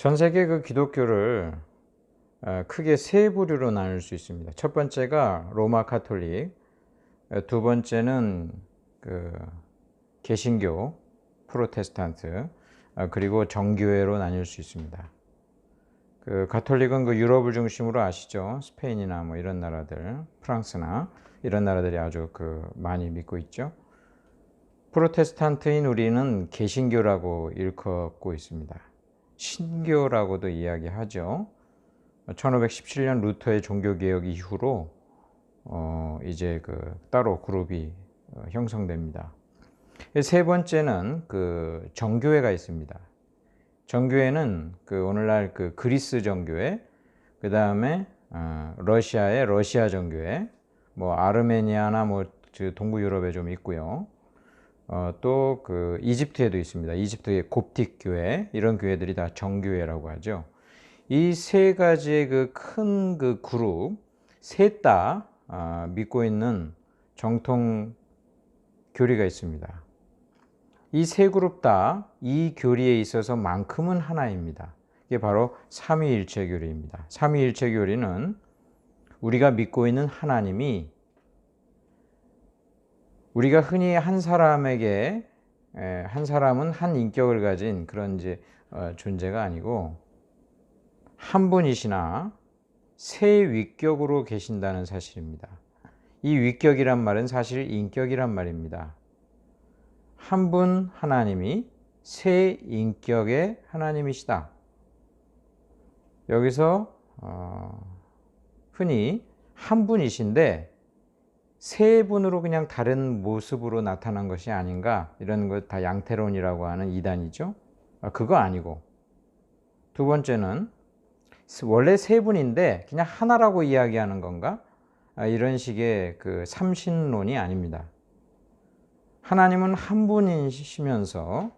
전 세계 그 기독교를 어, 크게 세 부류로 나눌 수 있습니다. 첫 번째가 로마 카톨릭, 어, 두 번째는 그 개신교, 프로테스탄트, 어, 그리고 정교회로 나뉠 수 있습니다. 그 가톨릭은 그 유럽을 중심으로 아시죠? 스페인이나 뭐 이런 나라들, 프랑스나 이런 나라들이 아주 그 많이 믿고 있죠. 프로테스탄트인 우리는 개신교라고 일컫고 있습니다. 신교라고도 이야기하죠. 1517년 루터의 종교개혁 이후로 어 이제 그 따로 그룹이 어, 형성됩니다. 세 번째는 그 정교회가 있습니다. 정교회는 그 오늘날 그 그리스 정교회, 그 다음에 어 러시아의 러시아 정교회, 뭐 아르메니아나 뭐 동부 유럽에 좀 있고요. 어, 또 그 이집트에도 있습니다. 이집트의 곱틱 교회 이런 교회들이 다 정교회라고 하죠. 이 세 가지의 그 큰그 그룹 셋다 아, 믿고 있는 정통 교리가 있습니다. 이 세 그룹 다 이 교리에 있어서 만큼은 하나입니다. 이게 바로 삼위일체 교리입니다. 삼위일체 교리는 우리가 믿고 있는 하나님이 우리가 흔히 한 사람에게 한 사람은 한 인격을 가진 그런 이제 어, 존재가 아니고 한 분이시나 세 위격으로 계신다는 사실입니다. 이 위격이란 말은 사실 인격이란 말입니다. 한 분 하나님이 세 인격의 하나님이시다. 여기서 어, 흔히 한 분이신데 세 분으로 그냥 다른 모습으로 나타난 것이 아닌가 이런 것 다 양태론이라고 하는 이단이죠. 아, 그거 아니고 두 번째는 원래 세 분인데 그냥 하나라고 이야기하는 건가 아, 이런 식의 그 삼신론이 아닙니다. 하나님은 한 분이시면서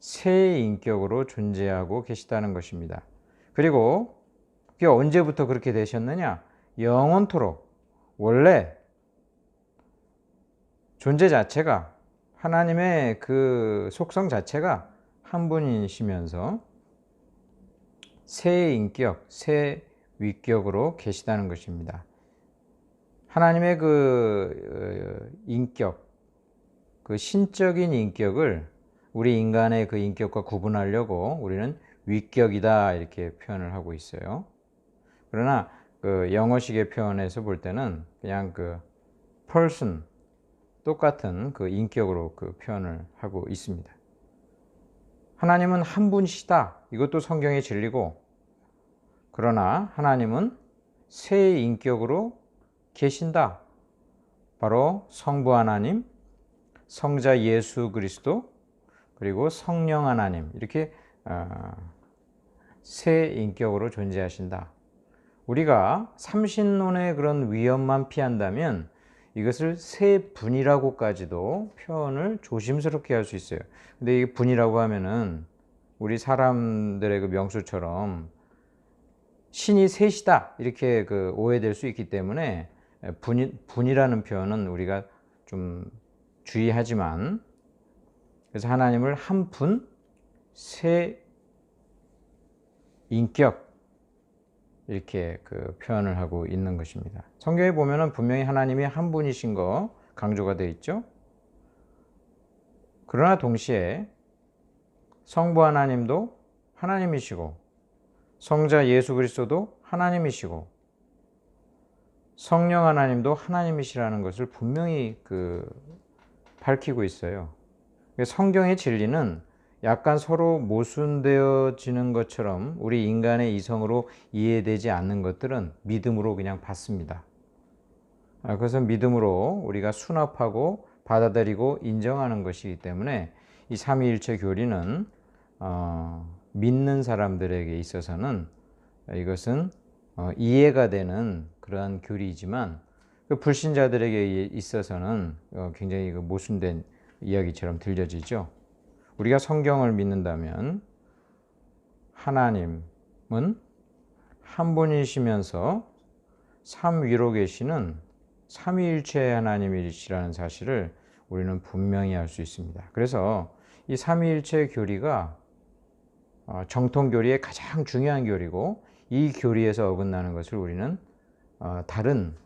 세 인격으로 존재하고 계시다는 것입니다. 그리고 그게 언제부터 그렇게 되셨느냐? 영원토록 원래 존재 자체가 하나님의 그 속성 자체가 한 분이시면서 새 인격, 새 위격으로 계시다는 것입니다. 하나님의 그 어, 인격, 그 신적인 인격을 우리 인간의 그 인격과 구분하려고 우리는 위격이다 이렇게 표현을 하고 있어요. 그러나 그 영어식의 표현에서 볼 때는 그냥 그 person 똑같은 그 인격으로 그 표현을 하고 있습니다. 하나님은 한 분이시다. 이것도 성경의 진리고, 그러나 하나님은 세 인격으로 계신다. 바로 성부 하나님, 성자 예수 그리스도, 그리고 성령 하나님. 이렇게 어, 세 인격으로 존재하신다. 우리가 삼신론의 그런 위험만 피한다면 이것을 세 분이라고까지도 표현을 조심스럽게 할 수 있어요. 근데 이 분이라고 하면은 우리 사람들의 그 명수처럼 신이 셋이다 이렇게 그 오해될 수 있기 때문에 분, 분이라는 표현은 우리가 좀 주의하지만 그래서 하나님을 한 분, 세 인격 이렇게 그 표현을 하고 있는 것입니다. 성경에 보면은 분명히 하나님이 한 분이신 거 강조가 되어 있죠. 그러나 동시에 성부 하나님도 하나님이시고 성자 예수 그리스도도 하나님이시고 성령 하나님도 하나님이시라는 것을 분명히 그 밝히고 있어요. 성경의 진리는 약간 서로 모순되어지는 것처럼 우리 인간의 이성으로 이해되지 않는 것들은 믿음으로 그냥 받습니다. 아, 그것은 믿음으로 우리가 수납하고 받아들이고 인정하는 것이기 때문에 이 삼위일체 교리는 어, 믿는 사람들에게 있어서는 이것은 어, 이해가 되는 그러한 교리이지만 그 불신자들에게 있어서는 어, 굉장히 그 모순된 이야기처럼 들려지죠. 우리가 성경을 믿는다면 하나님, 한 분이시면서 삼위로 계시는 삼위일체 하나님이시라는 사실을 우리는 분명히 알 수 있습니다. 그래서 이 삼위일체 교리가 어, 정통 교리의 가장 중요한 교리고 이 교리에서 어긋나는 것을 우리는 어, 다른 어,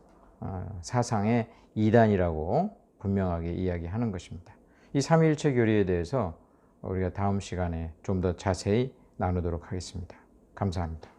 사상의 이단이라고 분명하게 이야기하는 것입니다. 이 삼위일체 교리에 대해서 우리가 다음 시간에 좀 더 자세히 나누도록 하겠습니다. 감사합니다.